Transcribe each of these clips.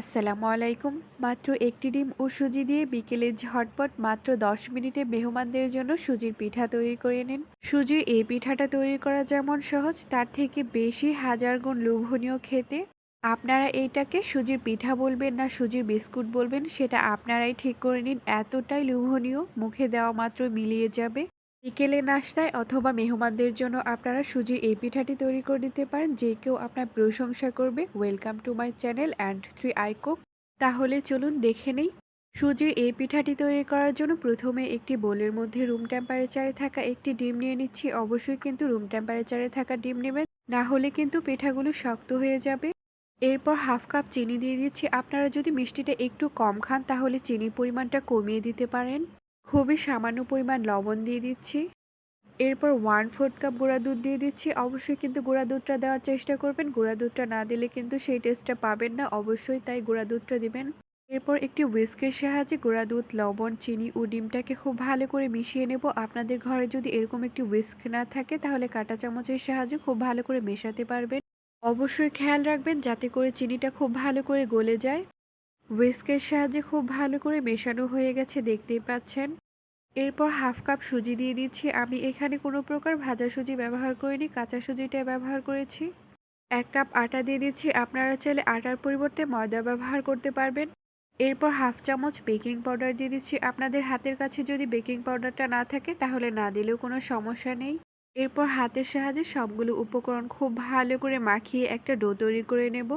আসসালামু আলাইকুম। মাত্র একটি ডিম ও সুজি দিয়ে বিকেলে ঝটপট মাত্র দশ মিনিটে মেহমানদের জন্য সুজির পিঠা তৈরি করে নিন। সুজির এই পিঠাটা তৈরি করা যেমন সহজ, তার থেকে বেশি হাজার গুণ লোভনীয় খেতে। আপনারা এইটাকে সুজির পিঠা বলবেন না সুজির বিস্কুট বলবেন, সেটা আপনারাই ঠিক করে নিন, এতটাই লোভনীয়, মুখে দেওয়া মাত্র মিলিয়ে যাবে। বিকেলে নাস্তায় অথবা মেহমানদের জন্য আপনারা সুজির এই পিঠাটি তৈরি করে নিতে পারেন, যে কেউ আপনার প্রশংসা করবে। Welcome to my channel and three আইকুক তাহলে চলুন দেখে নেই। সুজির এই পিঠাটি তৈরি করার জন্য প্রথমে একটি বোলের মধ্যে রুম টেম্পারেচারে থাকা একটি ডিম নিয়ে নিচ্ছি। অবশ্যই কিন্তু রুম টেম্পারেচারে থাকা ডিম নেবেন, না হলে কিন্তু পিঠাগুলো শক্ত হয়ে যাবে। এরপর হাফ কাপ চিনি দিয়ে দিচ্ছি। আপনারা যদি মিষ্টিটা একটু কম খান, তাহলে চিনির পরিমাণটা কমিয়ে দিতে পারেন। খুবই সামান্য পরিমাণ লবণ দিয়ে দিচ্ছি। এরপর ওয়ান ফোর্থ কাপ গুঁড়া দুধ দিয়ে দিচ্ছি। অবশ্যই কিন্তু গুঁড়া দুধটা দেওয়ার চেষ্টা করবেন। গুঁড়া দুধটা না দিলে কিন্তু সেই টেস্টটা পাবেন না। অবশ্যই তাই গুঁড়া দুধটা দিবেন। এরপর একটি হুইস্কের সাহায্যে গুঁড়া দুধ, লবণ, চিনি ও ডিমটাকে খুব ভালো করে মিশিয়ে নেব। আপনাদের ঘরে যদি এরকম একটি হুইস্ক না থাকে, তাহলে কাঁটা চামচের সাহায্যে খুব ভালো করে মেশাতে পারবেন। অবশ্যই খেয়াল রাখবেন যাতে করে চিনিটা খুব ভালো করে গলে যায়। হুইস্কের সাহায্যে খুব ভালো করে মেশানো হয়ে গেছে, দেখতেই পাচ্ছেন। এরপর হাফ কাপ সুজি দিয়ে দিচ্ছি। আমি এখানে কোনো প্রকার ভাজা সুজি ব্যবহার করিনি, কাঁচা সুজিটা ব্যবহার করেছি। এক কাপ আটা দিয়ে দিচ্ছি। আপনারা চাইলে আটার পরিবর্তে ময়দা ব্যবহার করতে পারবেন। এরপর হাফ চামচ বেকিং পাউডার দিয়ে দিচ্ছি। আপনাদের হাতের কাছে যদি বেকিং পাউডারটা না থাকে, তাহলে না দিলেও কোনো সমস্যা নেই। এরপর হাতের সাহায্যে সবগুলো উপকরণ খুব ভালো করে মাখিয়ে একটা ডো তৈরি করে নেব।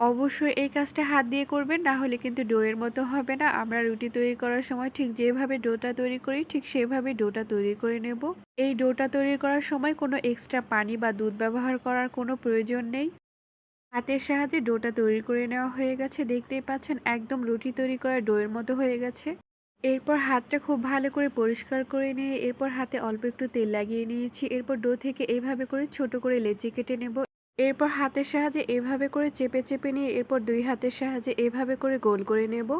অবশ্যই এই কাজটা হাত দিয়ে করবেন, না হলে কিন্তু ডোয়ের মতো হবে না। আমরা রুটি তৈরি করার সময় ঠিক যেভাবে ডোটা তৈরি করি, ঠিক সেভাবে ডোটা তৈরি করে নেব। এই ডোটা তৈরি করার সময় কোনো এক্সট্রা পানি বা দুধ ব্যবহার করার কোনো প্রয়োজন নেই। হাতের সাহায্যে ডোটা তৈরি করে নেওয়া হয়ে গেছে। দেখতেই পাচ্ছেন একদম রুটি তৈরি করা ডোয়ের মতো হয়ে গেছে। এরপর হাতটা খুব ভালো করে পরিষ্কার করে নিয়ে, এরপর হাতে অল্প একটু তেল লাগিয়ে নিয়েছি। এরপর ডো থেকে এইভাবে করে ছোট করে লেচি কেটে নেব। এরপর হাতের সাহায্যে এভাবে করে চেপে চেপে নিয়ে এরপর দুই হাতের সাহায্যে এভাবে করে গোল করে নেব।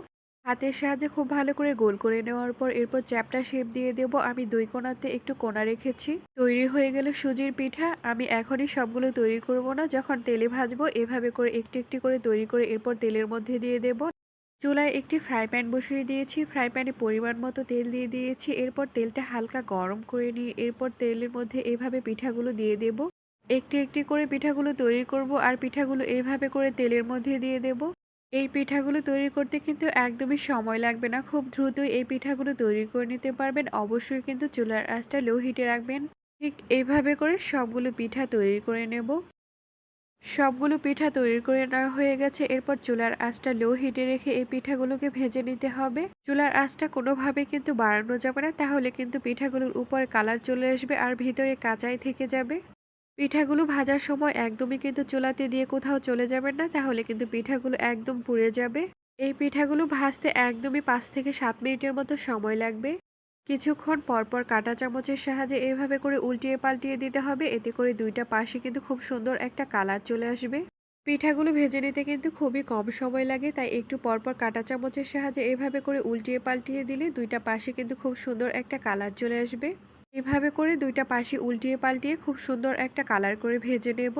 হাতের সাহায্যে খুব ভালো করে গোল করে নেওয়ার পর এরপর চ্যাপটা শেপ দিয়ে দেব। আমি দুই কোনাতে একটু কোনা রেখেছি। তৈরি হয়ে গেল সুজির পিঠা। আমি এখনই সবগুলো তৈরি করব না। যখন তেলে ভাজবো এভাবে করে একটি একটি করে তৈরি করে এরপর তেলের মধ্যে দিয়ে দেব। চুলায় একটি ফ্রাই প্যান বসিয়ে দিয়েছি। ফ্রাই প্যানে পরিমাণ মতো তেল দিয়ে দিয়েছি। এরপর তেলটা হালকা গরম করে নিয়ে এরপর তেলের মধ্যে এভাবে পিঠাগুলো দিয়ে দেব। একটি একটি করে পিঠাগুলো তৈরি করব আর পিঠাগুলো এইভাবে করে তেলের মধ্যে দিয়ে দেব। এই পিঠাগুলো তৈরি করতে কিন্তু একদমই সময় লাগবে না। খুব দ্রুত এই পিঠাগুলো তৈরি করে নিতে পারবেন। অবশ্যই কিন্তু চুলার আঁচটা লো হিটে রাখবেন। ঠিক এইভাবে করে সবগুলো পিঠা তৈরি করে নেব। সবগুলো পিঠা তৈরি করে নেওয়া হয়ে গেছে। এরপর চুলার আঁচটা লো হিটে রেখে এই পিঠাগুলোকে ভেজে নিতে হবে। চুলার আঁচটা কোনোভাবে কিন্তু বাড়ানো যাবে না। তাহলে কিন্তু পিঠাগুলোর উপরে কালার চলে আসবে আর ভিতরে কাঁচাই থেকে যাবে। পিঠাগুলো ভাজার সময় একদমই কিন্তু চুলাতে দিয়ে কোথাও চলে যাবেন না, তাহলে কিন্তু পিঠাগুলো একদম পুড়ে যাবে। এই পিঠাগুলো ভাজতে একদমই পাঁচ থেকে সাত মিনিটের মতো সময় লাগবে। কিছুক্ষণ পরপর কাঁটা চামচের সাহায্যে এভাবে করে উল্টিয়ে পাল্টিয়ে দিতে হবে, এতে করে দুইটা পাশে কিন্তু খুব সুন্দর একটা কালার চলে আসবে। পিঠাগুলো ভেজে নিতে কিন্তু খুবই কম সময় লাগে, তাই একটু পরপর কাঁটা চামচের সাহায্যে এভাবে করে উল্টিয়ে পাল্টিয়ে দিলে দুইটা পাশে কিন্তু খুব সুন্দর একটা কালার চলে আসবে। এভাবে করে দুইটা পাশে উল্টিয়ে পাল্টিয়ে খুব সুন্দর একটা কালার করে ভেজে নেব।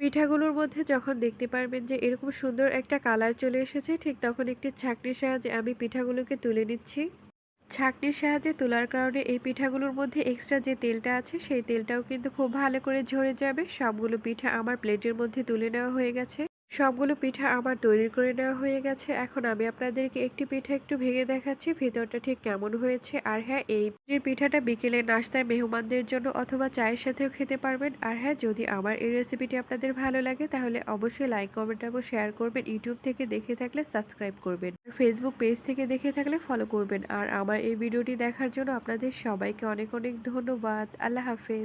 পিঠাগুলোর মধ্যে যখন দেখতে পারবেন যে এরকম সুন্দর একটা কালার চলে এসেছে, ঠিক তখন একটি ছাকনির সাহায্যে আমি পিঠাগুলোকে তুলে নিচ্ছি। ছাকনির সাহায্যে তোলার কারণে এই পিঠাগুলোর মধ্যে এক্সট্রা যে তেলটা আছে, সেই তেলটাও কিন্তু খুব ভালো করে ঝরে যাবে। সবগুলো পিঠা আমার প্লেটের মধ্যে তুলে নেওয়া হয়ে গেছে। সবগুলো পিঠা আমার তৈরি করে নেওয়া হয়ে গেছে। এখন আমি আপনাদেরকে একটি পিঠা একটু ভেঙে দেখাচ্ছি, ভেতরটা ঠিক কেমন হয়েছে। আর হ্যাঁ এই পিঠাটা বিকেলে নাস্তায় মেহমানদের জন্য অথবা চায়ের সাথেও খেতে পারবেন। আর হ্যাঁ যদি আমার এই রেসিপিটি আপনাদের ভালো লাগে, তাহলে অবশ্যই লাইক কমেন্ট এবং শেয়ার করবেন। ইউটিউব থেকে দেখে থাকলে সাবস্ক্রাইব করবেন। ফেসবুক পেজ থেকে দেখে থাকলে ফলো করবেন। আর আমার এই ভিডিওটি দেখার জন্য আপনাদের সবাইকে অনেক অনেক ধন্যবাদ। আল্লাহ হাফেজ।